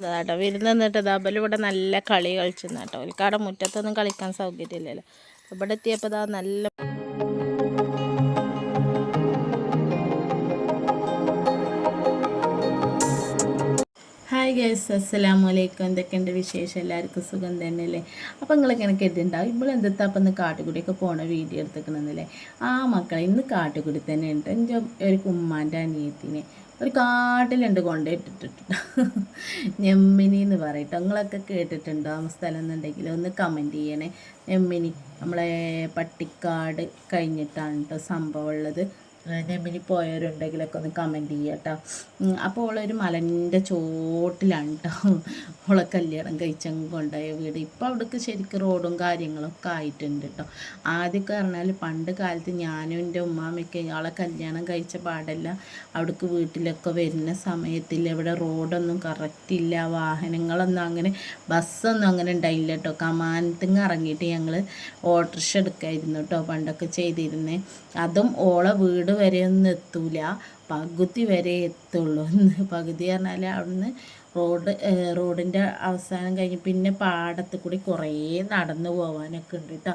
കേട്ടോ വിരുന്ന് നിന്നിട്ട് ദബൽ ഇവിടെ നല്ല കളി കളിച്ചിരുന്ന കേട്ടോ ഒലിക്കാടെ മുറ്റത്തൊന്നും കളിക്കാൻ സൗകര്യമില്ലല്ലോ. ഇവിടെ എത്തിയപ്പോൾ ഇതാ നല്ല ഹായ് ഗൈസ് അസ്സലാമു അലൈക്കും. എന്തൊക്കെയുണ്ട് വിശേഷം? എല്ലാവർക്കും സുഖം തന്നെയല്ലേ? അപ്പോൾ നിങ്ങളിങ്ങനെ കരുതുണ്ടാവും ഇപ്പോൾ എന്തെത്താ അപ്പം ഇന്ന് കാട്ടുകുടിയൊക്കെ പോണ വീഡിയോ എടുത്തേക്കണമെന്നല്ലേ ആ മക്കളെ ഇന്ന് കാട്ടുകുടി തന്നെ ഉണ്ട് എന്റെ ഒരു കുമ്മാന്റെ അനിയത്തിനെ. ഒരു കാട്ടിലുണ്ട് കൊണ്ടിട്ടിട്ടുണ്ട് ഞെമ്മിനി എന്ന് പറയട്ടോ. നിങ്ങളൊക്കെ കേട്ടിട്ടുണ്ടോ? ആ സ്ഥലം എന്നുണ്ടെങ്കിൽ ഒന്ന് കമന്റ് ചെയ്യണേ. ഞെമ്മിനി നമ്മളെ പട്ടിക്കാട് കഴിഞ്ഞിട്ടാണ് കേട്ടോ സംഭവം ഉള്ളത്. നെമ്മിനി പോയവരുണ്ടെങ്കിലൊക്കെ ഒന്ന് കമന്റ് ചെയ്യുക കേട്ടോ അപ്പോൾ ഓളൊരു മലന്റെ ചോട്ടിലാണ് കേട്ടോ ഓളെ കല്യാണം കഴിച്ചങ്ങ് കൊണ്ടുപോയ വീട്. ഇപ്പോൾ അവിടേക്ക് ശരിക്കും റോഡും കാര്യങ്ങളൊക്കെ ആയിട്ടുണ്ട് കേട്ടോ ആദ്യമൊക്കെ പറഞ്ഞാൽ പണ്ട് കാലത്ത് ഞാനും എന്റെ ഉമ്മാമയൊക്കെ ആളെ കല്യാണം കഴിച്ച പാടല്ല. അവിടേക്ക് വീട്ടിലൊക്കെ വരുന്ന സമയത്തിൽ ഇവിടെ റോഡൊന്നും കറക്റ്റ് ഇല്ല. വാഹനങ്ങളൊന്നും അങ്ങനെ ബസ്സൊന്നും അങ്ങനെ ഉണ്ടായില്ല കേട്ടോ കമാനത്തിങ്ങ് ഇറങ്ങിയിട്ട് ഞങ്ങൾ ഓട്ടോറിക്ഷ എടുക്കായിരുന്നു കേട്ടോ പണ്ടൊക്കെ ചെയ്തിരുന്നേ. അതും ഓളെ വീട് വരെ ഒന്നും എത്തൂല. പകുതി വരെ എത്തുള്ളൂ പകുതി പറഞ്ഞാൽ അവിടുന്ന് റോഡ് റോഡിന്റെ അവസാനം കഴിഞ്ഞ് പിന്നെ പാടത്ത് കൂടി കുറേ നടന്നു പോകാനൊക്കെ ഉണ്ട് കേട്ടോ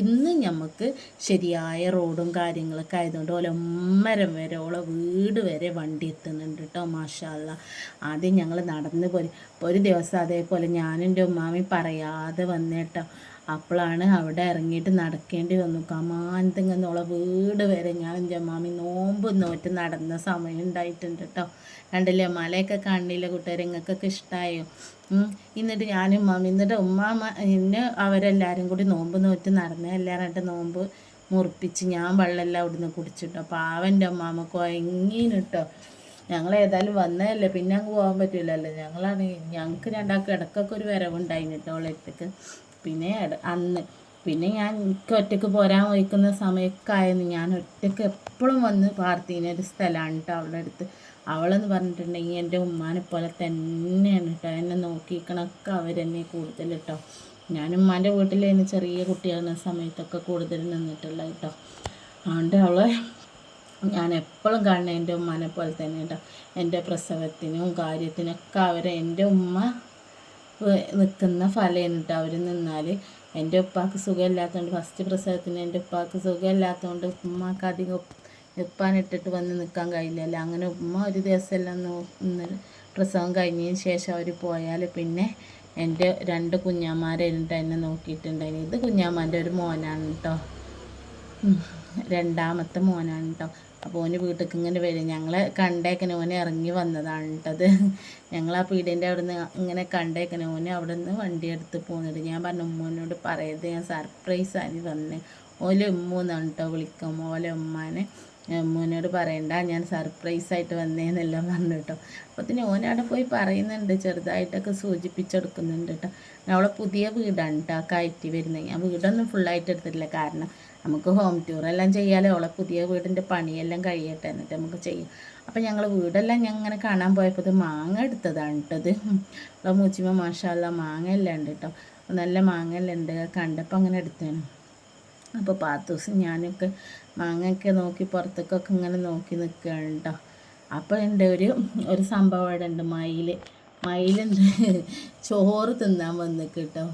ഇന്ന് നമുക്ക് ശരിയായ റോഡും കാര്യങ്ങളൊക്കെ ആയതുകൊണ്ട് ഒലമ്മരം വരെ ഓളെ വീട് വരെ വണ്ടി എത്തുന്നുണ്ട് കേട്ടോ മാഷാല്ല ആദ്യം ഞങ്ങൾ നടന്നു പോയി ഒരു ദിവസം അതേപോലെ ഞാനും എന്റെ ഉമ്മാമി പറയാതെ വന്നേട്ടോ അപ്പോഴാണ് അവിടെ ഇറങ്ങിയിട്ട് നടക്കേണ്ടി വന്നു. കമാനത്തിങ്ങന്നുള്ള വീട് വരെ ഞാൻ എന്റെ മാമി നോമ്പ് നോറ്റ് നടന്ന സമയം ഉണ്ടായിട്ടുണ്ട് കേട്ടോ കണ്ടില്ലേ? മലയൊക്കെ കണ്ണില്ല കൂട്ടുകാരെ നിങ്ങൾക്കൊക്കെ ഇഷ്ടമായോ എന്നിട്ട് ഞാനും ഉമ്മാമ എന്നിട്ട് ഉമ്മാമ ഇന്ന് അവരെല്ലാവരും കൂടി നോമ്പ് നോറ്റ് നടന്ന് എല്ലാവരും നോമ്പ് മുറിപ്പിച്ച് ഞാൻ വെള്ളമെല്ലാം അവിടുന്ന് കുടിച്ചിട്ടോ. പാവന്റെ അമ്മാമ കൊയങ്ങീനിട്ടോ ഞങ്ങൾ ഏതായാലും വന്നതല്ലേ. പിന്നെ അങ്ങ് പോകാൻ പറ്റില്ലല്ലോ. ഞങ്ങളാണ് ഞങ്ങൾക്ക് രണ്ടാൾക്ക് ഇടയ്ക്കൊക്കെ ഒരു വരവുണ്ടായി കേട്ടോ അവളെടുത്തേക്ക് പിന്നെ അന്ന്. പിന്നെ ഞാൻ എനിക്ക് ഒറ്റയ്ക്ക് പോരാൻ വഹിക്കുന്ന സമയമൊക്കെ ഞാൻ ഒറ്റയ്ക്ക് എപ്പോഴും വന്ന് പാർത്തീനൊരു സ്ഥലമാണ് കേട്ടോ അവളുടെ അടുത്ത്. അവളെന്ന് പറഞ്ഞിട്ടുണ്ടെങ്കിൽ എന്റെ ഉമ്മാനെ പോലെ തന്നെയാണ് കേട്ടോ എന്നെ നോക്കിക്കണൊക്കെ അവരെന്നെ കൂടുതൽ കേട്ടോ ഞാൻ ഉമ്മാന്റെ വീട്ടിൽ ചെറിയ കുട്ടികളുടെ സമയത്തൊക്കെ കൂടുതൽ നിന്നിട്ടുള്ള കേട്ടോ അതുകൊണ്ട് അവളെ ഞാൻ എപ്പോഴും കാണുന്ന എന്റെ ഉമ്മാനെ പോലെ തന്നെ കേട്ടോ എന്റെ പ്രസവത്തിനും കാര്യത്തിനൊക്കെ അവരെ എന്റെ ഉമ്മ നിൽക്കുന്ന ഫലമാണ് കേട്ടോ അവർ നിന്നാൽ. എന്റെ ഉപ്പാക്ക് സുഖമില്ലാത്തതുകൊണ്ട് ഫസ്റ്റ് പ്രസവത്തിന് എന്റെ ഉപ്പാക്ക് സുഖമില്ലാത്തതുകൊണ്ട് ഉമ്മാക്ക് അധികം ഉപ്പാനിട്ടിട്ട് വന്ന് നിൽക്കാൻ കഴിയില്ലല്ലോ? അങ്ങനെ ഉമ്മ ഒരു ദിവസമെല്ലാം നിന്ന് പ്രസവം കഴിഞ്ഞതിന് ശേഷം അവർ പോയാൽ പിന്നെ എന്റെ രണ്ട് കുഞ്ഞാമാരായിട്ട് എന്നെ നോക്കിയിട്ടുണ്ടായിരുന്നു. ഇത് കുഞ്ഞാമാന്റെ ഒരു മോനാണ് കേട്ടോ രണ്ടാമത്തെ മോനാണ് കേട്ടോ അപ്പോൾ ഓന് വീട്ടിലേക്ക് ഇങ്ങനെ വരും. ഞങ്ങൾ കണ്ടേക്കനെ ഓനെ ഇറങ്ങി വന്നതാണ് കേട്ടത് ഞങ്ങൾ ആ പീടിന്റെ അവിടെ നിന്ന് ഇങ്ങനെ കണ്ടേക്കനെ ഓനെ അവിടെ നിന്ന് വണ്ടി എടുത്ത് പോകുന്നുണ്ട് ഞാൻ പറഞ്ഞു ഉമ്മനോട് പറയരുത്. ഞാൻ സർപ്രൈസ് ആയി വന്നേ. ഉമ്മ എന്നാണ് കേട്ടോ വിളിക്കും. ഓലെ ഉമ്മാനെ ഉമ്മൂനോട് പറയണ്ട ഞാൻ സർപ്രൈസ് ആയിട്ട് വന്നേന്നെല്ലാം പറഞ്ഞു കേട്ടോ അപ്പത്തിന് ഓനവിടെ പോയി പറയുന്നുണ്ട് ചെറുതായിട്ടൊക്കെ സൂചിപ്പിച്ചെടുക്കുന്നുണ്ട് കേട്ടോ അവളെ പുതിയ വീടാണ് കേട്ടോ കയറ്റി വരുന്നത്. ഞാൻ വീടൊന്നും ഫുള്ളായിട്ട് എടുത്തിട്ടില്ല. കാരണം നമുക്ക് ഹോം ടൂറെല്ലാം ചെയ്യാലോ അവളെ പുതിയ വീടിന്റെ പണിയെല്ലാം കഴിയട്ടെ എന്നിട്ട് നമുക്ക് ചെയ്യാം. അപ്പം ഞങ്ങൾ വീടെല്ലാം ഞാൻ ഇങ്ങനെ കാണാൻ പോയപ്പോൾ മാങ്ങ എടുത്തതാണ് കേട്ടത് അവളെ മൂച്ചിമ മാഷാല്ല മാങ്ങ എല്ലാം ഉണ്ട് കേട്ടോ നല്ല മാങ്ങ എല്ലാം ഉണ്ട്. കണ്ടപ്പോൾ അങ്ങനെ എടുത്തേനു. അപ്പോൾ പാത്തൂസ് ഞാനൊക്കെ മാങ്ങയൊക്കെ നോക്കി പുറത്തേക്കൊക്കെ ഇങ്ങനെ നോക്കി നിൽക്കുകയാണ് കേട്ടോ അപ്പോൾ എന്റെ ഒരു ഒരു സംഭവം അവിടെ ഉണ്ട്. മയിൽ മയിലുണ്ട് ചോറ് തിന്നാൻ വന്നു കേട്ടോ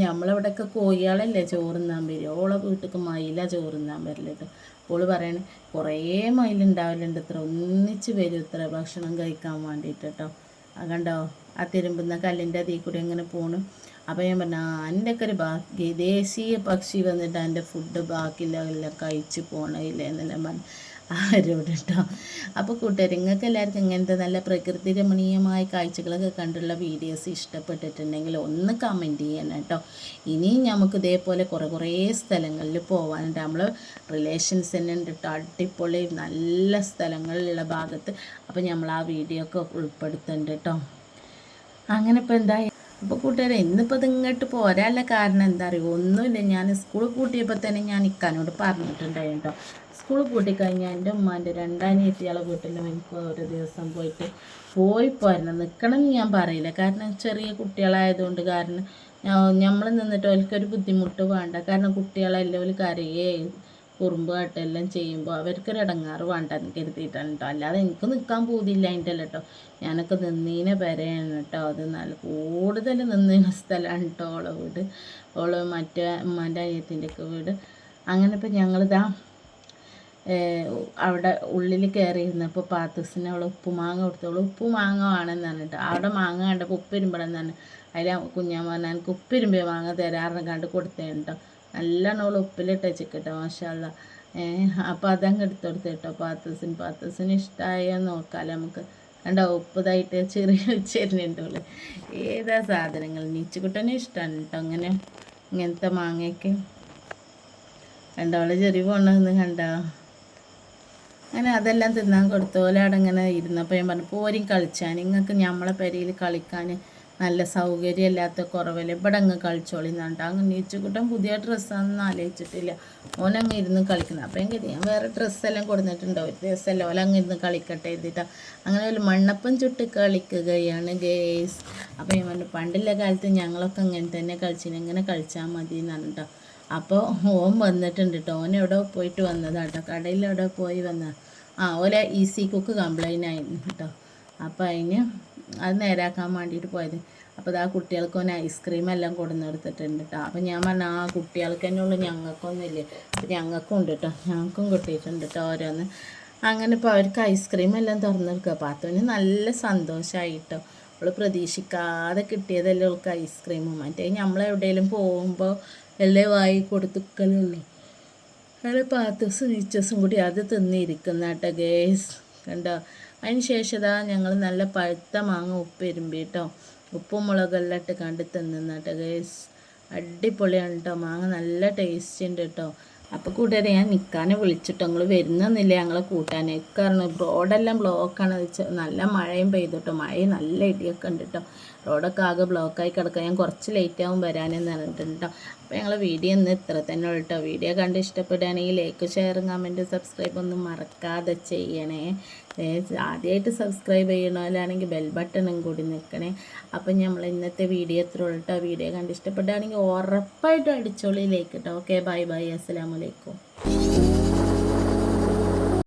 നമ്മളവിടെയൊക്കെ കോഴികളല്ലേ ചോറുന്നാൻ വരും ഓളെ വീട്ടിലേക്ക് മയില ചോറുന്നാൻ വരില്ല കേട്ടോ അപ്പോൾ പറയണ കുറേ മയിലുണ്ടാവലുണ്ട് ഇത്ര ഒന്നിച്ച് വരും ഇത്ര ഭക്ഷണം കഴിക്കാൻ വേണ്ടിയിട്ട് കേട്ടോ കണ്ടോ? ആ തിരുമ്പുന്ന കല്ലിന്റെ അതിൽ കൂടി അങ്ങനെ പോണു. അപ്പോൾ ഞാൻ പറഞ്ഞു എന്റെ ഒക്കെ ഒരു ബാക്കി ദേശീയ പക്ഷി വന്നിട്ട് എന്റെ ഫുഡ് ബാക്കിയില്ല കഴിച്ച് പോകണില്ല എന്നെല്ലാം പറഞ്ഞു. ആരോട് കേട്ടോ അപ്പോൾ കൂട്ടുകാർ നിങ്ങൾക്ക് എല്ലാവർക്കും ഇങ്ങനത്തെ നല്ല പ്രകൃതി രമണീയമായ കാഴ്ചകളൊക്കെ കണ്ടുള്ള വീഡിയോസ് ഇഷ്ടപ്പെട്ടിട്ടുണ്ടെങ്കിൽ ഒന്ന് കമന്റ് ചെയ്യണം കേട്ടോ ഇനിയും നമുക്ക് ഇതേപോലെ കുറേ കുറേ സ്ഥലങ്ങളിൽ പോകാനുണ്ട് നമ്മൾ റിലേഷൻസ് തന്നെ ഉണ്ട് കേട്ടോ അടിപൊളി നല്ല സ്ഥലങ്ങളിലുള്ള ഭാഗത്ത്. അപ്പോൾ നമ്മൾ ആ വീഡിയോ ഒക്കെ ഉൾപ്പെടുത്തുന്നുണ്ട് കേട്ടോ അങ്ങനെ ഇപ്പോൾ എന്താ അപ്പോൾ കൂട്ടുകാരെ ഇന്നിപ്പോൾ ഇത് ഇങ്ങോട്ട് പോരാനുള്ള കാരണം എന്താ അറിയുമോ ഒന്നുമില്ല. ഞാൻ സ്കൂൾ കൂട്ടിയപ്പോൾ തന്നെ ഞാൻ ഇക്കാനോട് പറഞ്ഞിട്ടുണ്ടായിരുന്നു കേട്ടോ. സ്കൂൾ പൂട്ടിക്കഴിഞ്ഞാൽ എന്റെ ഉമ്മാന്റെ രണ്ടാനിയത്തിയാളെ വീട്ടിൽ എനിക്ക് ഒരു ദിവസം പോയിട്ട് പോയി പോരണം. നിൽക്കണം എന്ന് ഞാൻ പറയില്ല. കാരണം ചെറിയ കുട്ടികളായതുകൊണ്ട് കാരണം നമ്മൾ നിന്നിട്ട് അവർക്കൊരു ബുദ്ധിമുട്ട് വേണ്ട. കാരണം കുട്ടികളെല്ലാം കരയേ കുറുമ്പ് എല്ലാം ചെയ്യുമ്പോൾ അവർക്കൊരു ഇടങ്ങാറ് വേണ്ടെന്ന് കരുതിയിട്ടാണ് കേട്ടോ അല്ലാതെ എനിക്ക് നിൽക്കാൻ പോകുന്നില്ല അതിന്റെ അല്ല കേട്ടോ ഞാനൊക്കെ നിന്നീനെ പെരയാണ് കേട്ടോ അത് നല്ല കൂടുതൽ നിന്നീന സ്ഥലമാണ് കേട്ടോ ഓളെ വീട്. ഓൾ മറ്റേ ഉമ്മാന്റെ അയ്യത്തിന്റെ ഒക്കെ വീട്. അങ്ങനെ ഇപ്പം ഞങ്ങളിതാ അവിടെ ഉള്ളിൽ കയറി ഇരുന്നപ്പോൾ പാത്തൂസിന് അവൾ ഉപ്പുമാങ്ങ കൊടുത്തു. അവൾ ഉപ്പുമാങ്ങ വേണമെന്ന് കേട്ടോ അവിടെ മാങ്ങ കണ്ടപ്പോൾ ഉപ്പിരുമ്പടെന്നാണ് അതിൽ കുഞ്ഞാൻ പറഞ്ഞാൽ എനിക്ക് ഉപ്പിരുമ്പേ മാങ്ങ തരാറിന് കണ്ട് കൊടുത്തേ കേട്ടോ നല്ലോണം ഉപ്പിലിട്ട ഉപ്പിലിട്ട് വെച്ചിട്ടോ മാഷാല്ല അപ്പോൾ അതങ്ങ് എടുത്ത് കൊടുത്തു കേട്ടോ. പാത്തൂസിന് പാത്തൂസിന് ഇഷ്ടമായ നോക്കാമല്ലോ നമുക്ക്. കണ്ടോ ഉപ്പതായിട്ട് ചെറിയ വെച്ചിരുന്നുണ്ട് ഏതാ സാധനങ്ങൾ? നീച്ചുകുട്ടനും ഇഷ്ടമാണ് കേട്ടോ അങ്ങനെ ഇങ്ങനത്തെ മാങ്ങയൊക്കെ. കണ്ടോ അവളെ ചെറിയ പോണെന്ന് കണ്ടോ? അങ്ങനെ അതെല്ലാം തിന്നാൻ കൊടുത്തോലാടങ്ങനെ ഇരുന്നപ്പോൾ ഞാൻ പറഞ്ഞു പോരും കളിച്ചാൻ. നിങ്ങൾക്ക് നമ്മളെ പെരയിൽ കളിക്കാൻ നല്ല സൗകര്യം ഇല്ലാത്ത കുറവല്ല ഇവിടെ അങ്ങ് കളിച്ചോളി എന്നിട്ട് അങ്ങ് നീച്ചുകൂട്ടം പുതിയ ഡ്രസ്സാണെന്ന് ആലോചിച്ചിട്ടില്ല. ഓൻ അങ്ങ് ഇരുന്ന് കളിക്കുന്നത് അപ്പം എനിക്ക് ഞാൻ വേറെ ഡ്രസ്സെല്ലാം കൊടുത്തിട്ടുണ്ടോ? ഒരു ദിവസമല്ല ഓല അങ്ങ് ഇരുന്ന് കളിക്കട്ടെ എഴുതിട്ടാ. അങ്ങനെ ഒരു മണ്ണപ്പം ചുട്ട് കളിക്കുകയാണ് ഗേസ്. അപ്പം ഞാൻ പറഞ്ഞു പണ്ടുള്ള കാലത്ത് ഞങ്ങളൊക്കെ ഇങ്ങനെ തന്നെ കളിച്ചിന്. ഇങ്ങനെ കളിച്ചാൽ മതി എന്നാണ് അപ്പോൾ ഓൻ വന്നിട്ടുണ്ട് കേട്ടോ ഓൻ എവിടെ പോയിട്ട് വന്നതാണ് കേട്ടോ കടയിൽ എവിടെ പോയി വന്ന ആ ഓലെ ഈസി കുക്ക് കംപ്ലൈന്റ് ആയിരുന്നു കേട്ടോ അപ്പോൾ അതിന് അത് നേരാക്കാൻ വേണ്ടിയിട്ട് പോയത്. അപ്പോൾ ആ കുട്ടികൾക്ക് ഒന്ന് ഐസ്ക്രീം എല്ലാം കൊടുന്ന് കൊടുത്തിട്ടുണ്ട് കേട്ടോ അപ്പോൾ ഞാൻ പറഞ്ഞു ആ കുട്ടികൾക്ക് തന്നെ ഉള്ളു. ഞങ്ങൾക്കൊന്നുമില്ല അപ്പം അപ്പോൾ ഞങ്ങൾക്കും ഉണ്ട് കേട്ടോ ഞങ്ങൾക്കും കിട്ടിയിട്ടുണ്ട് കേട്ടോ ഓരോന്ന്. അങ്ങനെ ഇപ്പോൾ അവർക്ക് ഐസ്ക്രീം എല്ലാം തുറന്നു കൊടുക്കുക. അപ്പോൾ അത്തോന് നല്ല സന്തോഷമായി കേട്ടോ അവൾ പ്രതീക്ഷിക്കാതെ കിട്ടിയതല്ലേ അവൾക്ക് ഐസ്ക്രീം മറ്റേ നമ്മളെവിടെയെങ്കിലും പോകുമ്പോൾ എല്ലാം വായി കൊടുത്തുക്കലുള്ളൂ. അയാൾ പാത്തസും നീച്ചസും കൂടി അത് തിന്നിരിക്കുന്ന കേട്ടോ ഗേസ്. കണ്ടോ? അതിന് ശേഷം ഞങ്ങൾ നല്ല പഴുത്ത മാങ്ങ ഉപ്പിരുമ്പി കേട്ടോ. ഉപ്പും മുളകെല്ലാം ഇട്ട് കണ്ടു തിന്നുന്ന കേട്ടോ ഗേസ് അടിപൊളിയാണ് കേട്ടോ മാങ്ങ നല്ല ടേസ്റ്റ് ഉണ്ട് കേട്ടോ അപ്പോൾ കൂട്ടുകാരെ ഞാൻ നിൽക്കാനെ വിളിച്ചിട്ട് നിങ്ങൾ വരുന്നൊന്നുമില്ല. ഞങ്ങളെ കൂട്ടാനെ കാരണം റോഡെല്ലാം ബ്ലോക്കാണ് നല്ല മഴയും പെയ്തിട്ടോ മഴയും നല്ല ഇടിയൊക്കെ ഉണ്ട് കേട്ടോ റോഡൊക്കെ ആകെ ബ്ലോക്കായി കിടക്കുക ഞാൻ കുറച്ച് ലേറ്റ് ആവും വരാനെന്ന് പറഞ്ഞിട്ടുണ്ട് കേട്ടോ അപ്പോൾ ഞങ്ങൾ വീഡിയോ ഇന്ന് ഇത്ര തന്നെ ഉള്ളു കേട്ടോ വീഡിയോ കണ്ട് ഇഷ്ടപ്പെടുകയാണെങ്കിൽ ലൈക്ക് ഷെയർ കമന്റ് സബ്സ്ക്രൈബ് ഒന്നും മറക്കാതെ ചെയ്യണേ. ആദ്യമായിട്ട് സബ്സ്ക്രൈബ് ചെയ്യണമല്ലാണെങ്കിൽ ബെൽ ബട്ടണും കൂടി നിൽക്കണേ അപ്പം നമ്മൾ ഇന്നത്തെ വീഡിയോ എത്ര വീഡിയോ കണ്ട് ഇഷ്ടപ്പെട്ടാണെങ്കിൽ ഉറപ്പായിട്ടും അടിച്ചോളിയിലേക്ക് കേട്ടോ ഓക്കെ ബൈ ബൈ അസ്സാം വലൈക്കും